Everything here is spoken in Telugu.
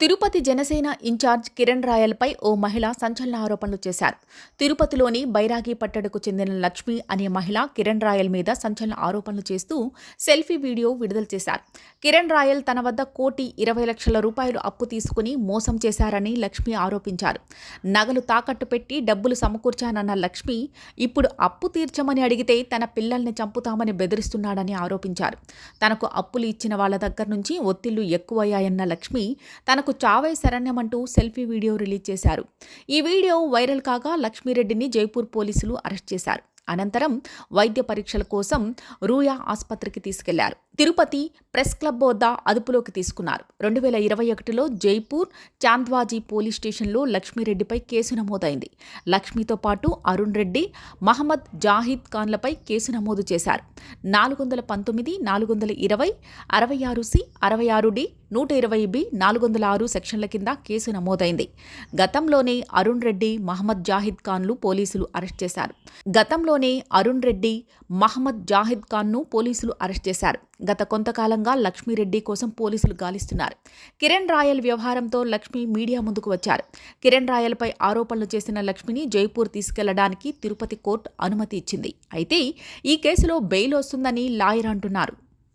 తిరుపతి జనసేన ఇన్ఛార్జ్ కిరణ్ రాయల్పై ఓ మహిళ సంచలన ఆరోపణలు చేశారు. తిరుపతిలోని బైరాగి పట్టడకు చెందిన లక్ష్మి అనే మహిళ కిరణ్ రాయల్ మీద సంచలన ఆరోపణలు చేస్తూ సెల్ఫీ వీడియో విడుదల చేశారు. కిరణ్ రాయల్ తన వద్ద కోటి ఇరవై లక్షల రూపాయలు అప్పు తీసుకుని మోసం చేశారని లక్ష్మి ఆరోపించారు. నగలు తాకట్టు పెట్టి డబ్బులు సమకూర్చానన్న లక్ష్మి ఇప్పుడు అప్పు తీర్చమని అడిగితే తన పిల్లల్ని చంపుతామని బెదిరిస్తున్నాడని ఆరోపించారు. తనకు అప్పులు ఇచ్చిన వాళ్ళ దగ్గర నుంచి ఒత్తిళ్ళు ఎక్కువయ్యాయన్న లక్ష్మి తనకు చావే శరణ్యమంటూ సెల్ఫీ వీడియో రిలీజ్ చేశారు. ఈ వీడియో వైరల్ కాగా లక్ష్మీరెడ్డిని జైపూర్ పోలీసులు అరెస్ట్ చేశారు. అనంతరం వైద్య పరీక్షల కోసం రూయా ఆసుపత్రికి తీసుకెళ్ళారు. తిరుపతి ప్రెస్ క్లబ్ వద్ద అదుపులోకి తీసుకున్నారు. రెండు వేల ఇరవై ఒకటిలో జైపూర్ చాంద్వాజీ పోలీస్ స్టేషన్లో లక్ష్మీరెడ్డిపై కేసు నమోదైంది. లక్ష్మితో పాటు అరుణ్ రెడ్డి మహమ్మద్ జాహిద్ ఖాన్లపై కేసు నమోదు చేశారు. నాలుగు వందల పంతొమ్మిది నాలుగు వందల ఇరవై అరవై ఆరు సి అరవై ఆరు డి నూట ఇరవై బి నాలుగు వందల ఆరు సెక్షన్ల కింద కేసు నమోదైంది. గతంలోనే అరుణ్ రెడ్డి మహమ్మద్ జాహిద్ ఖాన్లు పోలీసులు అరెస్ట్ చేశారు. గతంలోనే అరుణ్ రెడ్డి మహమ్మద్ జాహిద్ ఖాన్ను పోలీసులు అరెస్ట్ చేశారు. గత కొంతకాలంగా లక్ష్మీరెడ్డి కోసం పోలీసులు గాలిస్తున్నారు. కిరణ్ రాయల్ వ్యవహారంతో లక్ష్మి మీడియా ముందుకు వచ్చారు. కిరణ్ రాయల్పై ఆరోపణలు చేసిన లక్ష్మిని జైపూర్ తీసుకెళ్ళడానికి తిరుపతి కోర్టు అనుమతి ఇచ్చింది. అయితే ఈ కేసులో బెయిల్ వస్తుందని లాయర్ అంటున్నారు.